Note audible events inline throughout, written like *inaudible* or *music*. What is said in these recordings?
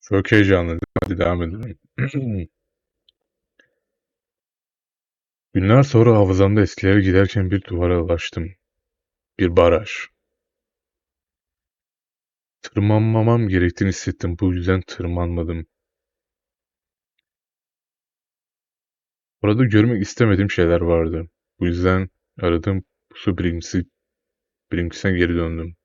Çok heyecanlı. Hadi devam edelim. *clears throat* Günler sonra hafızamda eskilere giderken bir duvara ulaştım. Bir baraj. Tırmanmamam gerektiğini hissettim. Bu yüzden tırmanmadım. Orada görmek istemediğim şeyler vardı. Bu yüzden aradığım su birincisi, birincisine geri döndüm.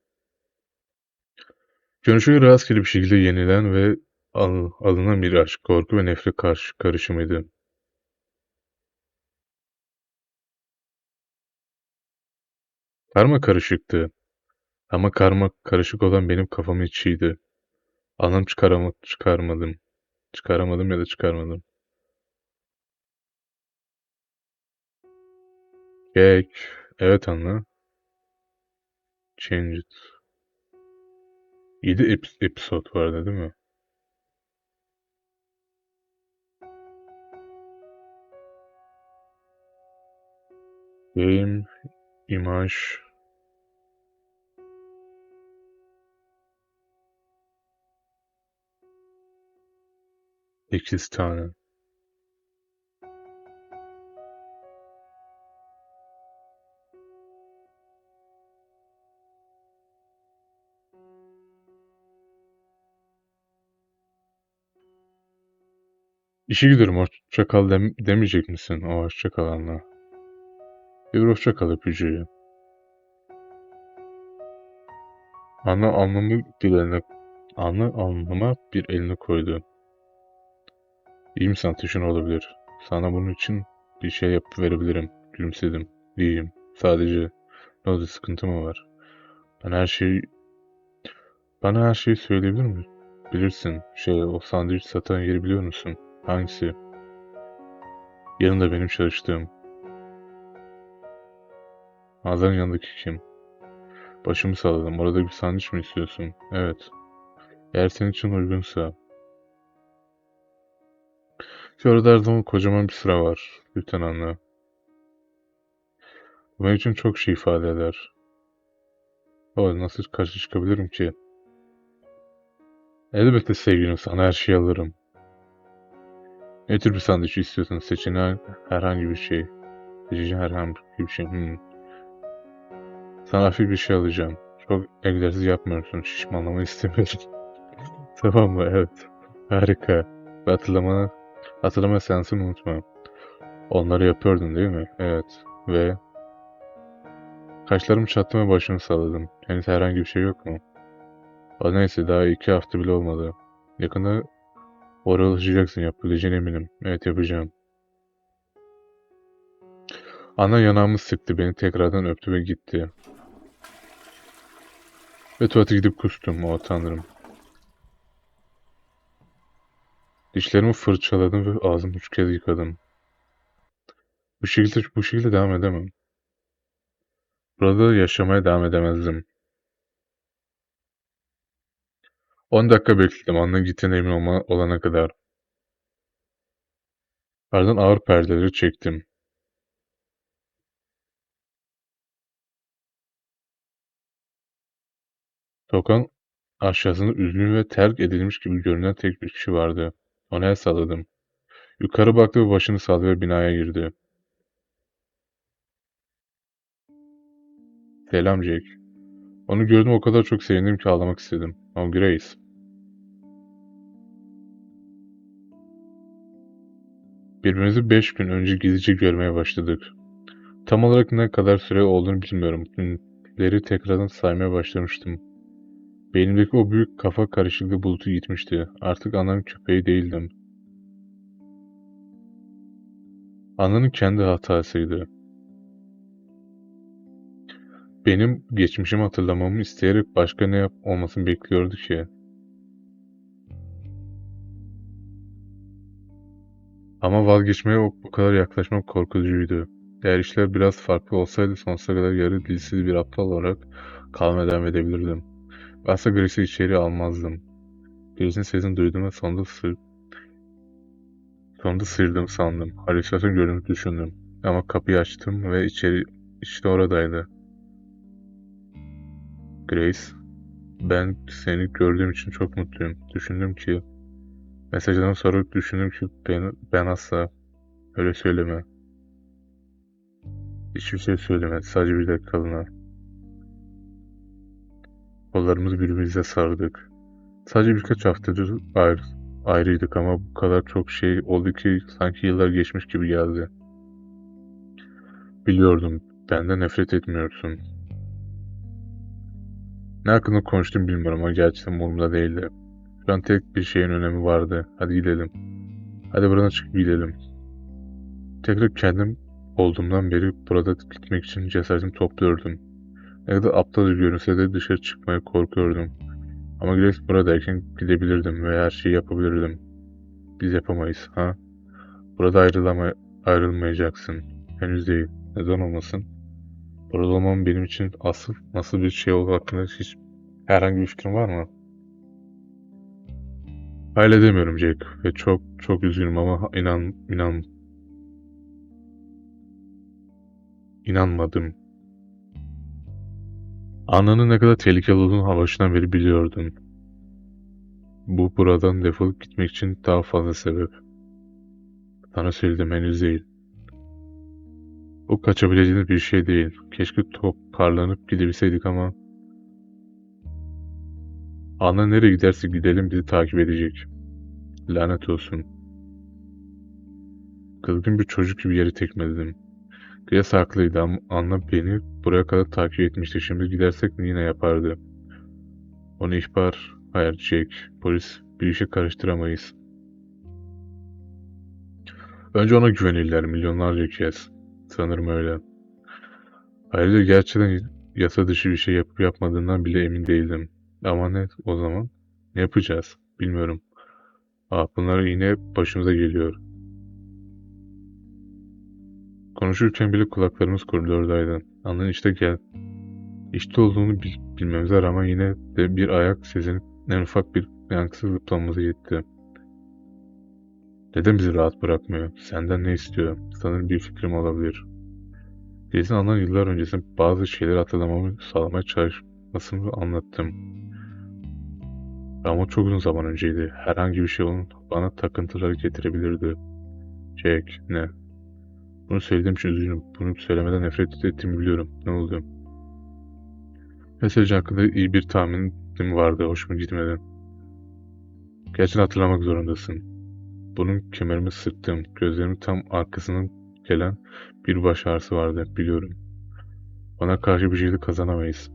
Görünüşü rastgele bir şekilde yenilen ve al- alınan bir aşk, korku ve nefret karşı karışımıydı. Karma karışıktı. Ama karma karışık olan benim kafamın içiydi. Anlam çıkarama, çıkarmadım. Çıkaramadım ya da çıkarmadım. Geek. Evet anla. Change it. 7 ep- episode vardı değil mi? Game, imaj, sekiz tane. İşe gidiyorum hoşça kal dem demeyecek misin o hoşça kalanla? Bir hoşça kal öpücüğü. Ana anlamı bir eline, anlama bir elini koydu. İyi misin ateşin olabilir. Sana bunun için bir şey yapıp verebilirim. Gülümsedim. İyiyim. Sadece ne oldu sıkıntı mı var? Ben her şeyi bana her şeyi söyleyebilir mi? Bilirsin. Şey o sandviç satan yeri biliyor musun? Hangisi? Yanında benim çalıştığım. Mağazanın yanındaki kim? Başımı salladım. Orada bir sandviç mi istiyorsun? Evet. Eğer senin için uygunsa. Şu arada her zaman kocaman bir sıra var. Lütfen anla. Bu benim için çok şey ifade eder. O nasıl karşı çıkabilirim ki? Elbette sevgilim sana her şeyi alırım. Ne tür bir sandviç istiyorsun? Seçeneğin herhangi bir şey. Seçeceğin herhangi bir şey. Hmm. Sana hafif bir şey alacağım. Çok egzersiz yapmıyorsun. Şişmanlamanı *laughs* istemiyorum. tamam mı? Evet. Harika. Ve hatırlamanı, hatırlama seansını unutma. Onları yapıyordun değil mi? Evet. Ve kaşlarım çattı ve başımı salladım. Henüz herhangi bir şey yok mu? O neyse daha iki hafta bile olmadı. Yakında oraya ulaşacaksın yapabileceğine eminim. Evet yapacağım. Ana yanağımı sıktı beni tekrardan öptü ve gitti. Ve tuvalete gidip kustum o tanrım. Dişlerimi fırçaladım ve ağzımı üç kez yıkadım. Bu şekilde bu şekilde devam edemem. Burada yaşamaya devam edemezdim. 10 dakika bekledim anne gittiğine emin olana kadar. Ardından ağır perdeleri çektim. Sokağın aşağısında üzgün ve terk edilmiş gibi görünen tek bir kişi vardı. Ona el salladım. Yukarı baktı ve başını salladı ve binaya girdi. Selam Jack. Onu gördüm o kadar çok sevindim ki ağlamak istedim. O Grace. Birbirimizi beş gün önce gizlice görmeye başladık. Tam olarak ne kadar süre olduğunu bilmiyorum. Günleri tekrardan saymaya başlamıştım. Beynimdeki o büyük kafa karışıklığı bulutu gitmişti. Artık ananın köpeği değildim. Ananın kendi hatasıydı. Benim geçmişimi hatırlamamı isteyerek başka ne yap olmasını bekliyordu ki? Ama vazgeçmeye o, o kadar yaklaşmak korkutucuydu. Eğer işler biraz farklı olsaydı sonsuza kadar yarı dilsiz bir aptal olarak kalmaya devam edebilirdim. Bense Grace'i içeri almazdım. Grace'in sesini duydum ve sonunda sır... Sonunda sırdım sandım. Halüsinasyon gördüğümü düşündüm. Ama kapıyı açtım ve içeri işte oradaydı. Grace, ben seni gördüğüm için çok mutluyum. Düşündüm ki Mesajdan sonra düşündüm ki ben, ben asla öyle söyleme. Hiçbir şey söyleme. Sadece bir dakikalığına. Kollarımızı birbirimize sardık. Sadece birkaç haftadır ayrı, ayrıydık ama bu kadar çok şey oldu ki sanki yıllar geçmiş gibi geldi. Biliyordum, benden nefret etmiyorsun. Ne hakkında konuştum bilmiyorum ama gerçekten umurumda değildi. Şu an tek bir şeyin önemi vardı. Hadi gidelim. Hadi buradan çıkıp gidelim. Tekrar kendim olduğumdan beri burada gitmek için cesaretimi topluyordum. Ne kadar aptal görünse de dışarı çıkmaya korkuyordum. Ama Grace buradayken gidebilirdim ve her şeyi yapabilirdim. Biz yapamayız, ha? Burada ayrılama ayrılmayacaksın. Henüz değil. Neden olmasın? Burada olmam benim için asıl nasıl bir şey olduğu hakkında hiç herhangi bir fikrin var mı? Öyle demiyorum Jake ve çok çok üzgünüm ama inan inan inanmadım. Ananın ne kadar tehlikeli olduğunu başından beri biliyordum. Bu buradan defolup gitmek için daha fazla sebep. Sana söyledim henüz değil. Bu kaçabileceğiniz bir şey değil. Keşke toparlanıp gidebilseydik ama... Ana nereye giderse gidelim bizi takip edecek. Lanet olsun. Kızgın bir çocuk gibi yeri tekmeledim. Grace haklıydı ama Anna beni buraya kadar takip etmişti. Şimdi gidersek yine yapardı. Onu ihbar, hayır Jake, polis bir işe karıştıramayız. Önce ona güvenirler milyonlarca kez. Sanırım öyle. Ayrıca gerçekten yasa dışı bir şey yapıp yapmadığından bile emin değildim. Ama ne o zaman? Ne yapacağız? Bilmiyorum. Ah bunlar yine başımıza geliyor. Konuşurken bile kulaklarımız koridordaydı. Anın işte gel. İşte olduğunu bil bilmemize rağmen yine de bir ayak sesinin en ufak bir yankısı zıplamamıza yetti. Neden bizi rahat bırakmıyor? Senden ne istiyor? Sanırım bir fikrim olabilir. Gezin anan yıllar öncesinde bazı şeyleri hatırlamamı sağlamaya çalışmasını anlattım. Ama çok uzun zaman önceydi. Herhangi bir şey onun bana takıntıları getirebilirdi. Jack, ne? Bunu söylediğim için üzgünüm. Bunu söylemeden nefret ettiğimi biliyorum. Ne oldu? Mesaj hakkında iyi bir tahminim vardı. Hoşuma gitmedi. Gerçekten hatırlamak zorundasın. Bunun kemerimi sıktım. Gözlerimin tam arkasından gelen bir baş ağrısı vardı. Biliyorum. Bana karşı bir şeyde kazanamayız.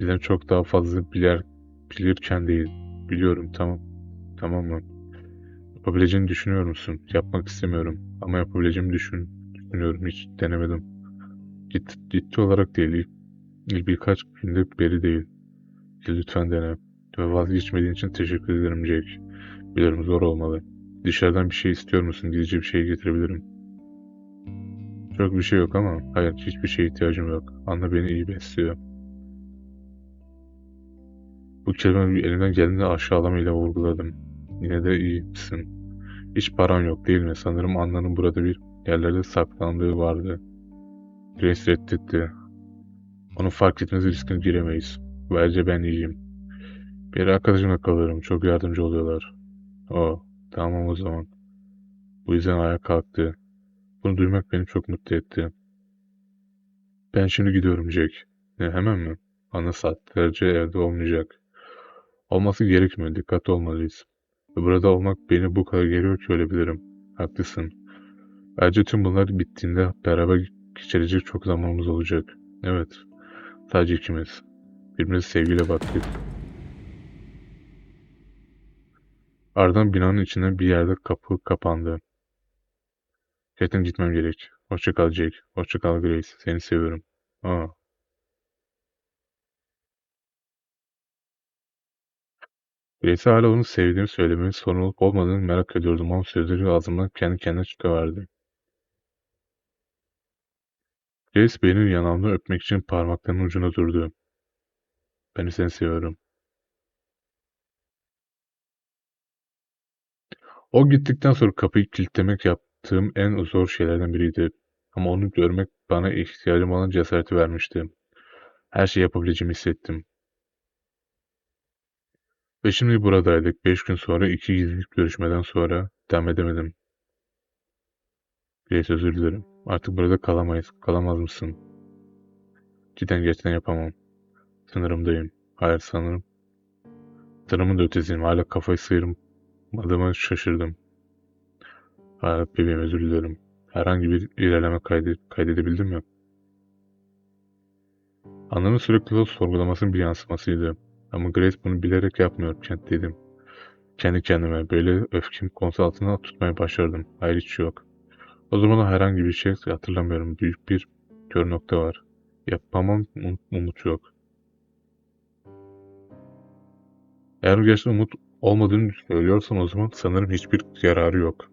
Bizden çok daha fazla bilir, bilirken değil. Biliyorum tamam. Tamam mı? Yapabileceğini düşünüyor musun? Yapmak istemiyorum. Ama yapabileceğimi düşün. Düşünüyorum. Hiç denemedim. Git, ciddi olarak değil. İlk, birkaç günde beri değil. Lütfen dene. Ve vazgeçmediğin için teşekkür ederim Jake. Biliyorum zor olmalı. Dışarıdan bir şey istiyor musun? Gidecek bir şey getirebilirim. Çok bir şey yok ama hayır hiçbir şeye ihtiyacım yok. Anna beni iyi besliyor. Bu kelime elimden geldiğinde aşağılamayla vurguladım. Yine de iyi misin? Hiç paran yok değil mi? Sanırım Anna'nın burada bir yerlerde saklandığı vardı. Grace reddetti. Onu fark etmesi riskine giremeyiz. Bence ben iyiyim. Bir arkadaşımla kalırım. Çok yardımcı oluyorlar. O, tamam o zaman. Bu yüzden ayağa kalktı. Bunu duymak beni çok mutlu etti. Ben şimdi gidiyorum Jack. Ne hemen mi? Ana saatlerce evde olmayacak. Olması gerekmiyor. Dikkatli olmalıyız. Burada olmak beni bu kadar geriyor ki ölebilirim. Haklısın. Bence tüm bunlar bittiğinde beraber geçirecek çok zamanımız olacak. Evet. Sadece ikimiz. Birbirimize sevgiyle baktık. Ardından binanın içinden bir yerde kapı kapandı. Gerçekten gitmem gerek. Hoşça kal Jake. Hoşça kal Grace. Seni seviyorum. Aa. Grace'e hala onu sevdiğimi söylememin sorun olmadığını merak ediyordum ama sözleri ağzımdan kendi kendine çıkıverdi. Grace benim yanağımda öpmek için parmaklarının ucuna durdu. Ben seni seviyorum. O gittikten sonra kapıyı kilitlemek yaptığım en zor şeylerden biriydi. Ama onu görmek bana ihtiyacım olan cesareti vermişti. Her şeyi yapabileceğimi hissettim. Ve şimdi buradaydık. Beş gün sonra iki gizli görüşmeden sonra devam edemedim. Grace özür dilerim. Artık burada kalamayız. Kalamaz mısın? Cidden gerçekten yapamam. Sınırımdayım. Hayır sanırım. Sınırımın da ötesiyim. Hala kafayı sıyırmadığıma şaşırdım. Hayır bebeğim özür dilerim. Herhangi bir ilerleme kaydı, kaydedebildim mi? Anlamın sürekli sorgulamasının bir yansımasıydı. Ama Grace bunu bilerek yapmıyor kent dedim. Kendi kendime böyle öfkemi kontrol altına tutmaya başardım. Hayır hiç yok. O zaman herhangi bir şey hatırlamıyorum. Büyük bir kör nokta var. Yapamam um- umut yok. Eğer gerçekten umut olmadığını söylüyorsan o zaman sanırım hiçbir yararı yok.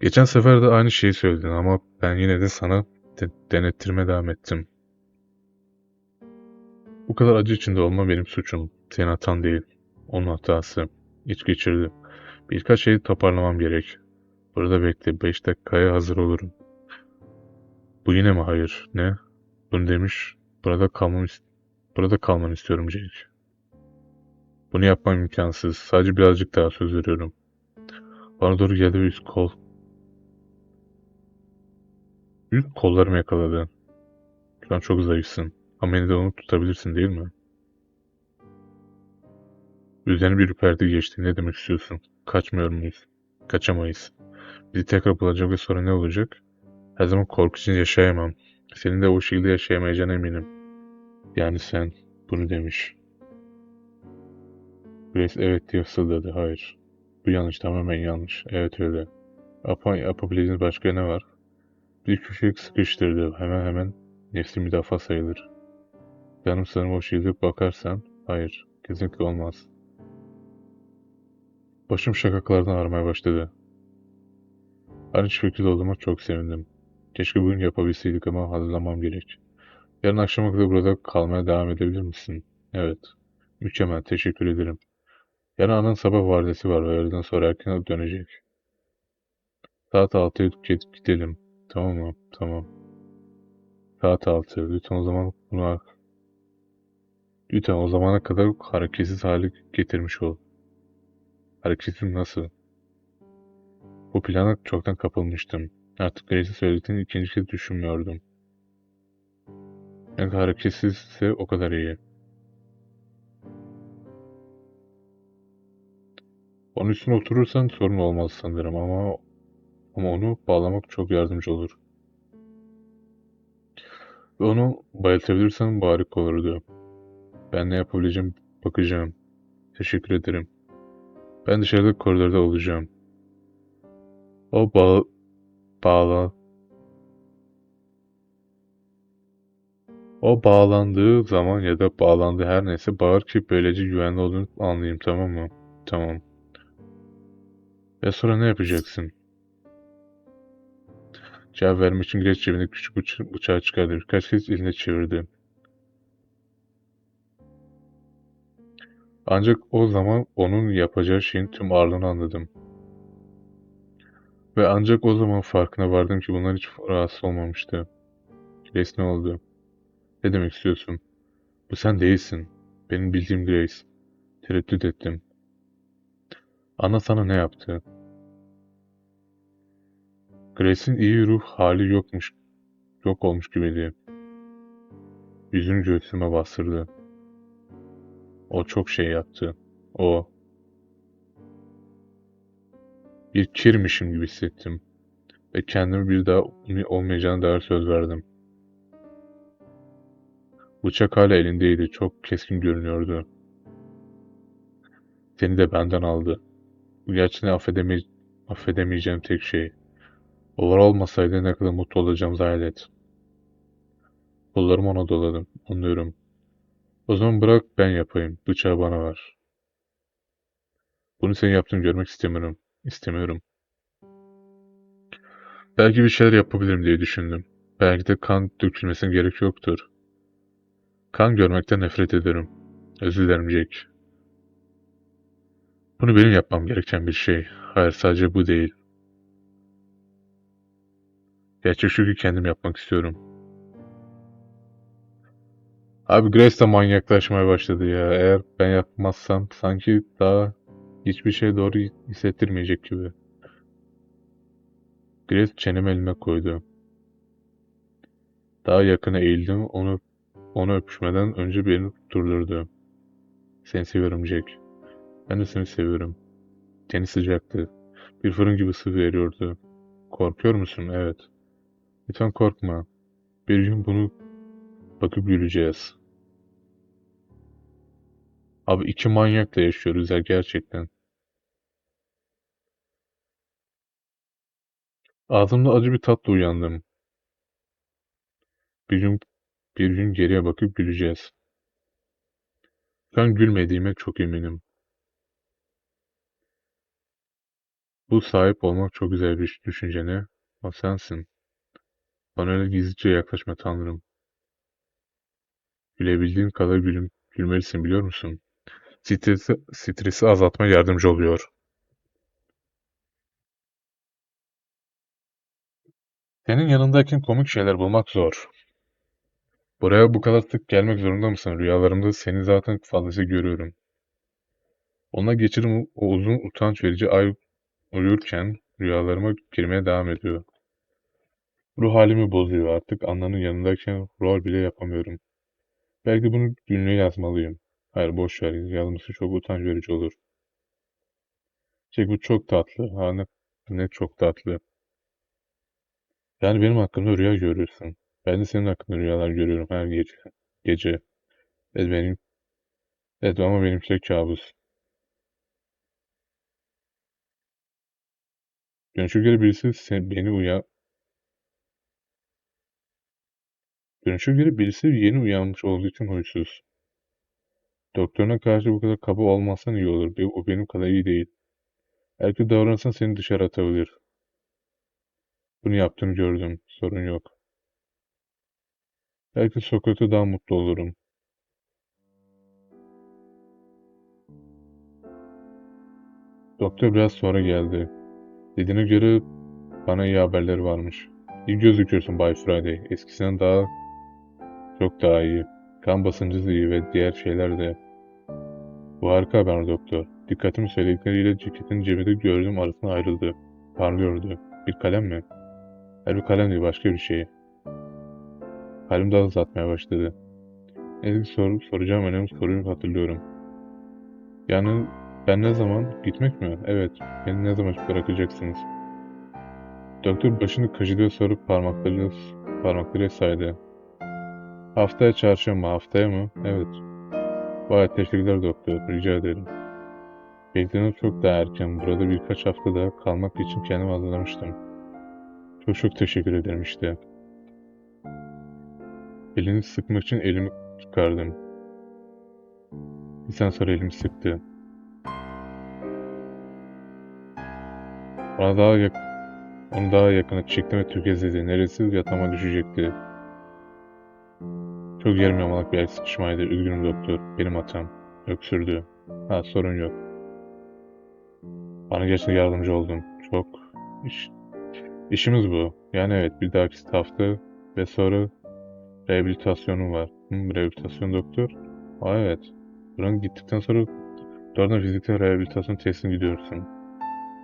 Geçen sefer de aynı şeyi söyledin ama ben yine de sana de- denettirme devam ettim. Bu kadar acı içinde olma benim suçum. Senin hatan değil. Onun hatası. İç geçirdi. Birkaç şeyi toparlamam gerek. Burada bekle. Beş dakikaya hazır olurum. Bu yine mi hayır? Ne? Bunu demiş. Burada kalmam Burada kalmanı istiyorum Jake. Bunu yapmam imkansız. Sadece birazcık daha söz veriyorum. Bana doğru geldi ve üst kol. Üst kollarımı yakaladı. Şu an çok zayıfsın. Ama yine de onu tutabilirsin değil mi? Üzerine bir ürperti geçti. Ne demek istiyorsun? Kaçmıyor muyuz? Kaçamayız. Bizi tekrar bulacak ve sonra ne olacak? Her zaman korku için yaşayamam. Senin de o şekilde yaşayamayacağına eminim. Yani sen bunu demiş. Grace evet diye fısıldadı. Hayır. Bu yanlış. Tamamen yanlış. Evet öyle. Apa, yapabileceğiniz başka ne var? Bir köşeye sıkıştırdı. Hemen hemen nefsi müdafaa sayılır. Canım o şekilde bakarsan, hayır, kesinlikle olmaz. Başım şakaklardan ağrımaya başladı. Aynı fikirde olduğuma çok sevindim. Keşke bugün yapabilseydik ama hazırlamam gerek. Yarın akşama kadar burada kalmaya devam edebilir misin? Evet. Mükemmel, teşekkür ederim. Yarın anın sabah vardiyası var ve öğleden sonra erken dönecek. Saat 6'ya gidelim. Tamam mı? Tamam. Saat 6. Lütfen o zaman bunu Lütfen o zamana kadar hareketsiz hale getirmiş ol. Hareketsiz nasıl? Bu plana çoktan kapılmıştım. Artık Grace'in söylediklerini ikinci kez düşünmüyordum. Ne kadar hareketsizse o kadar iyi. Onun üstüne oturursan sorun olmaz sanırım ama ama onu bağlamak çok yardımcı olur. Ve onu bayıltabilirsen bu harika olurdu. Ben ne yapabileceğim bakacağım. Teşekkür ederim. Ben dışarıda koridorda olacağım. O bağ bağla O bağlandığı zaman ya da bağlandığı her neyse bağır ki böylece güvenli olduğunu anlayayım tamam mı? Tamam. Ve sonra ne yapacaksın? Cevap vermek için Grace cebindeki küçük bıç- bıçağı çıkardı. Birkaç kez eline çevirdi. Ancak o zaman onun yapacağı şeyin tüm ağırlığını anladım. Ve ancak o zaman farkına vardım ki bundan hiç rahatsız olmamıştı. Grace ne oldu? Ne demek istiyorsun? Bu sen değilsin. Benim bildiğim Grace. Tereddüt ettim. Ana sana ne yaptı? Grace'in iyi ruh hali yokmuş, yok olmuş gibiydi. Yüzünü göğsüme bastırdı. O çok şey yaptı. O. Bir kirmişim gibi hissettim. Ve kendime bir daha olmayacağına dair söz verdim. Bıçak hala elindeydi. Çok keskin görünüyordu. Seni de benden aldı. Bu gerçekten affedeme affedemeyeceğim tek şey. Olur olmasaydı ne kadar mutlu olacağımızı hayal et. Kollarımı ona doladım. Anlıyorum. O zaman bırak ben yapayım. Bıçağı bana ver. Bunu senin yaptığını görmek istemiyorum. İstemiyorum. Belki bir şeyler yapabilirim diye düşündüm. Belki de kan dökülmesine gerek yoktur. Kan görmekten nefret ederim. Özür dilerim Jake. Bunu benim yapmam gereken bir şey. Hayır sadece bu değil. Gerçek şu ki kendim yapmak istiyorum. Abi Grace de manyaklaşmaya başladı ya. Eğer ben yapmazsam sanki daha hiçbir şey doğru hissettirmeyecek gibi. Grace çenemi elime koydu. Daha yakına eğildim. Onu onu öpüşmeden önce beni durdurdu. Seni seviyorum Jack. Ben de seni seviyorum. Teni sıcaktı. Bir fırın gibi ısı veriyordu. Korkuyor musun? Evet. Lütfen korkma. Bir gün bunu bakıp güleceğiz. Abi iki manyakla yaşıyoruz ya gerçekten. Ağzımda acı bir tatla uyandım. Bir gün, bir gün geriye bakıp güleceğiz. An gülmediğime çok eminim. Bu sahip olmak çok güzel bir düşünce ne? O sensin. Bana öyle gizlice yaklaşma Tanrım. Gülebildiğin kadar gülüm, gülmelisin biliyor musun? Stresi, stresi azaltma yardımcı oluyor. Senin yanındayken komik şeyler bulmak zor. Buraya bu kadar sık gelmek zorunda mısın? Rüyalarımda seni zaten fazlası görüyorum. Ona geçirim o uzun utanç verici ay uyurken rüyalarıma girmeye devam ediyor. Ruh halimi bozuyor artık Anna'nın yanındayken rol bile yapamıyorum. Belki bunu günlüğe yazmalıyım. Hayır boş ver yazması çok utanç verici olur. Şey bu çok tatlı. Ha ne, ne çok tatlı. Yani benim hakkımda rüya görüyorsun. Ben de senin hakkında rüyalar görüyorum her gece. Gece. Evet benim. Evet ama benimki kabus. Dönüşe göre birisi sen, beni uyan... Dönüşe göre birisi yeni uyanmış olduğu için huysuz. Doktoruna karşı bu kadar kaba olmazsan iyi olur. Be- O benim kadar iyi değil. Erkek davranırsan seni dışarı atabilir. Bunu yaptığını gördüm. Sorun yok. Belki Sokrat'a daha mutlu olurum. Doktor biraz sonra geldi. Dediğine göre bana iyi haberleri varmış. İyi gözüküyorsun Bay Friday. Eskisinden daha çok daha iyi. Kan basıncı iyi ve diğer şeyler de. Bu harika haber doktor. Dikkatimi söyledikleriyle ceketin cebinde gördüğüm arasına ayrıldı. Parlıyordu. Bir kalem mi? Hayır bir kalem değil başka bir şey. Kalbim daha hızlı atmaya başladı. İlk sor, soracağım önemli soruyu hatırlıyorum. Yani ben ne zaman? Gitmek mi? Evet. Beni ne zaman bırakacaksınız? Doktor başını kaşıdığı sorup parmaklarıyla, parmaklarıyla saydı. Haftaya çarşamba. Haftaya mı? Evet. Vay teşekkürler doktor. Rica ederim. Beklediğimden çok daha erken. Burada birkaç hafta daha kalmak için kendimi hazırlamıştım. Çok çok teşekkür ederim işte. Elini sıkmak için elimi çıkardım. Bir sene sonra elimi sıktı. Bana daha yak onu daha yakına çekti ve tökezledi. Neresi yatağıma düşecekti. Çok yarım yamalak bir el sıkışmaydı. Üzgünüm doktor. Benim hatam. Öksürdü. Ha sorun yok. Bana gerçekten yardımcı oldun. Çok iş, işimiz bu. Yani evet bir dahaki hafta ve sonra rehabilitasyonum var. Hı, rehabilitasyon doktor. Aa evet. Buranın gittikten sonra doğrudan fiziksel rehabilitasyon tesisine gidiyorsun.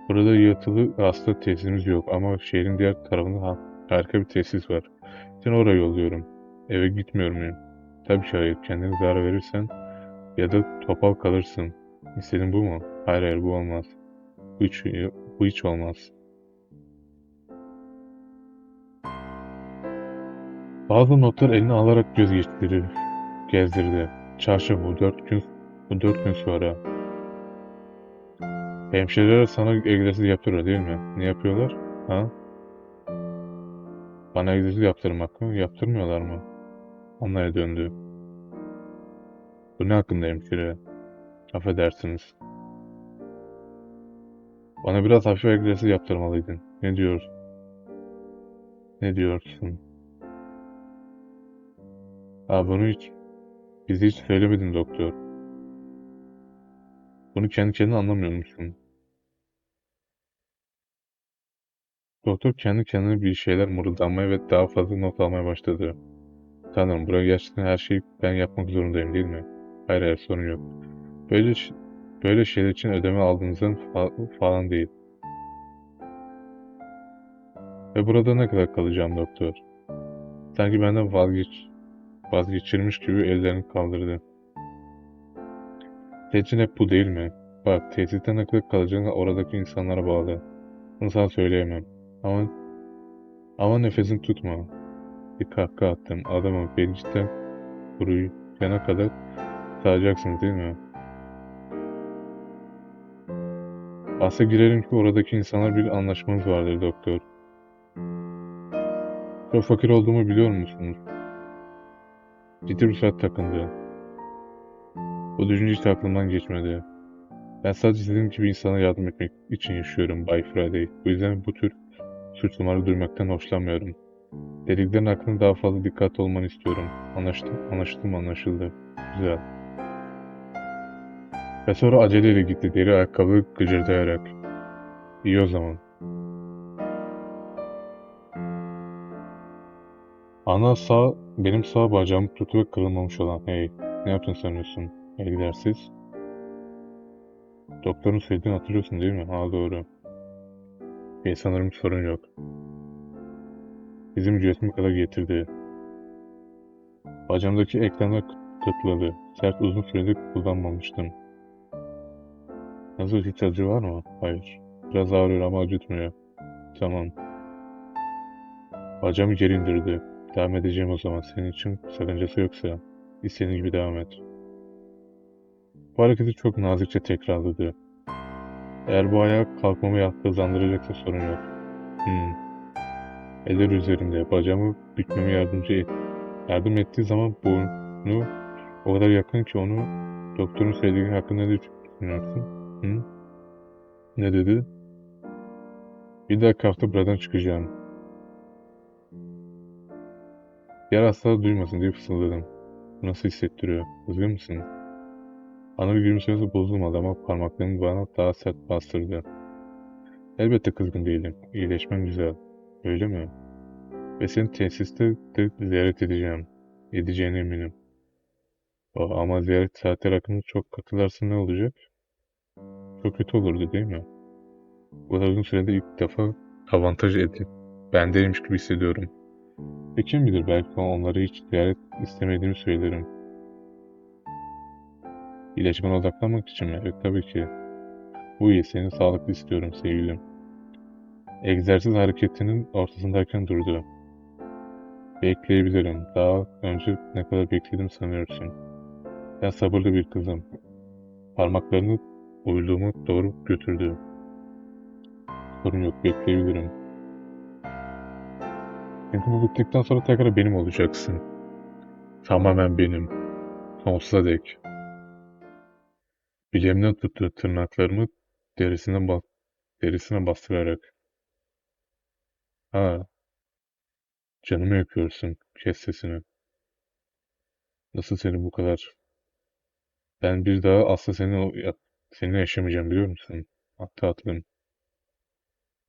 Burada yatılı hasta tesisimiz yok ama şehrin diğer tarafında ha- harika bir tesis var. Seni oraya yolluyorum. Eve gitmiyor muyum? Tabii hayır. Kendine zarar verirsen ya da topal kalırsın. İstediğin bu mu? Hayır hayır bu olmaz. Bu hiç, bu hiç olmaz. Bazı notlar eline alarak göz geçtirir, gezdirdi. Çarşı bu dört gün, bu dört gün sonra. Hemşireler sana egzersiz yaptırıyor değil mi? Ne yapıyorlar? Ha? Bana egzersiz yaptırmak mı? Yaptırmıyorlar mı? Onlara döndü. Bu ne hakkında hemşire? Affedersiniz. Bana biraz hafif egzersiz yaptırmalıydın. Ne diyorsun? Ne diyorsun? Aa bunu hiç, bize hiç söylemedin doktor. Bunu kendi kendine anlamıyor musun? Doktor kendi kendine bir şeyler mırıldanmaya ve daha fazla not almaya başladı. Tanrım buraya gerçekten her şeyi ben yapmak zorundayım değil mi? Hayır hayır sorun yok. Böyle böyle şeyler için ödeme aldığınızdan fa- falan değil. Ve burada ne kadar kalacağım doktor? Sanki benden vazgeç vazgeçirmiş gibi ellerini kaldırdı. Seçin hep bu değil mi? Bak tesiste ne kadar kalacağını oradaki insanlara bağlı. Bunu sana söyleyemem. Ama ama nefesin tutma. Bir kahkaha attım. Adamı beni cidden kuruyana kadar sağacaksınız değil mi? Asla girelim ki oradaki insanlar bir anlaşmamız vardır doktor. Çok fakir olduğumu biliyor musunuz? Ciddi bir saat takındı. Bu düşünce hiç aklımdan geçmedi. Ben sadece sizin gibi insana yardım etmek için yaşıyorum Bay Friday. Bu yüzden bu tür suçlamaları duymaktan hoşlanmıyorum. Dediklerin hakkında daha fazla dikkatli olmanı istiyorum. Anlaştım, anlaştım, anlaşıldı. Güzel. Ve sonra aceleyle gitti deri ayakkabı gıcırdayarak. İyi o zaman. Ana sağ, benim sağ bacağım tuttu ve kırılmamış olan. Hey, ne yaptın sanıyorsun? Egzersiz. Doktorun söylediğini hatırlıyorsun değil mi? Ha doğru. Hey, sanırım sorun yok. Bizim ücretimi kadar getirdi. Bacağımdaki eklemler kıt- kıtladı. Sert uzun süredir kullanmamıştım. Nasıl hiç acı var mı? Hayır. Biraz ağrıyor ama acıtmıyor. Tamam. Bacağımı geri indirdi. Devam edeceğim o zaman. Senin için sakıncası yoksa istediğin gibi devam et. Bu hareketi çok nazikçe tekrarladı. Eğer bu ayağa kalkmamı ya- hızlandıracaksa sorun yok. Hmm. Eller üzerimde. Bacağımı bükmeme yardımcı et. Yardım ettiği zaman burnu o kadar yakın ki onu doktorun söylediği hakkında ne düşünüyorsun? Hı? Ne dedi? Bir dahaki hafta buradan çıkacağım. Diğer hastalar duymasın diye fısıldadım. Nasıl hissettiriyor? Kızgın mısın? Ana bir gülümsemesi bozulmadı ama parmaklarını bana daha sert bastırdı. Elbette kızgın değilim. İyileşmem güzel. Öyle mi? Ve seni tesiste de ziyaret edeceğim. Edeceğine eminim. Ama ziyaret saatleri hakkında çok katılarsa ne olacak? Çok kötü olurdu değil mi? Bu kadar uzun sürede ilk defa avantaj edip bendeymiş gibi hissediyorum. Ve kim bilir belki onları hiç ziyaret istemediğimi söylerim. İlaçıma odaklanmak için mi? Evet tabii ki. Bu iyi. Seni sağlıklı istiyorum sevgilim. Egzersiz hareketinin ortasındayken durdu. Bekleyebilirim. Daha önce ne kadar bekledim sanıyorsun. Ben sabırlı bir kızım. Parmaklarını uyluğumu doğru götürdü. Sorun yok, bekleyebilirim. Çünkü bu bittikten sonra tekrar benim olacaksın. Tamamen benim. Sonsuza dek. Bileğimden tuttu tırnaklarımı derisine, ba derisine bastırarak. Ha, canımı yakıyorsun. Kes sesini. Nasıl seni bu kadar? Ben bir daha asla seninle, seninle yaşamayacağım biliyor musun? Ah tatlım.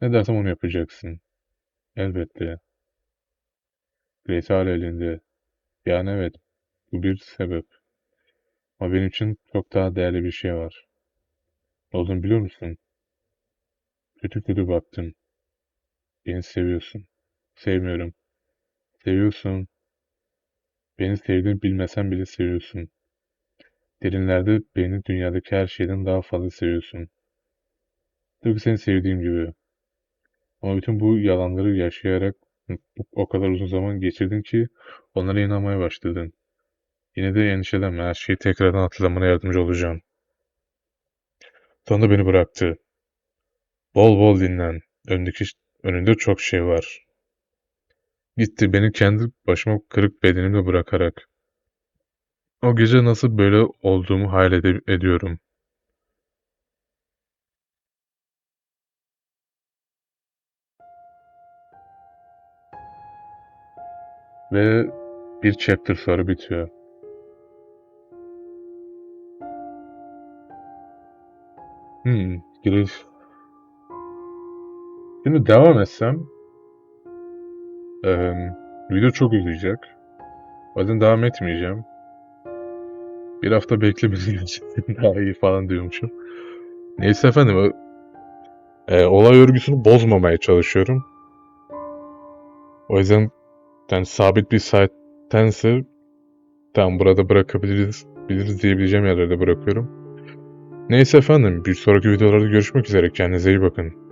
Ne dersem onu yapacaksın. Elbette. Grace elinde. Yani evet, bu bir sebep. Ama benim için çok daha değerli bir şey var. Ne olduğunu biliyor musun? Kötü kötü baktın. Beni seviyorsun. Sevmiyorum. Seviyorsun. Beni sevdiğini bilmesen bile seviyorsun. Derinlerde beni dünyadaki her şeyden daha fazla seviyorsun. Tıpkı seni sevdiğim gibi. Ama bütün bu yalanları yaşayarak o kadar uzun zaman geçirdin ki onlara inanmaya başladın. Yine de endişelenme, her şeyi tekrardan hatırlamana yardımcı olacağım. Sonunda beni bıraktı. Bol bol dinlen. Önündeki, önünde çok şey var. Gitti beni kendi başıma kırık bedenimle bırakarak. O gece nasıl böyle olduğumu hayal ede- ediyorum. Ve bir chapter sonra bitiyor. Hmm, giriş. Şimdi devam etsem eee, video çok uzayacak. O yüzden devam etmeyeceğim. Bir hafta beklemesi gerçekten *laughs* daha iyi falan diyormuşum. Neyse efendim. e, olay örgüsünü bozmamaya çalışıyorum. O yüzden yani sabit bir saattense tamam burada bırakabiliriz biliriz diyebileceğim yerlerde bırakıyorum. Neyse efendim bir sonraki videolarda görüşmek üzere. Kendinize iyi bakın.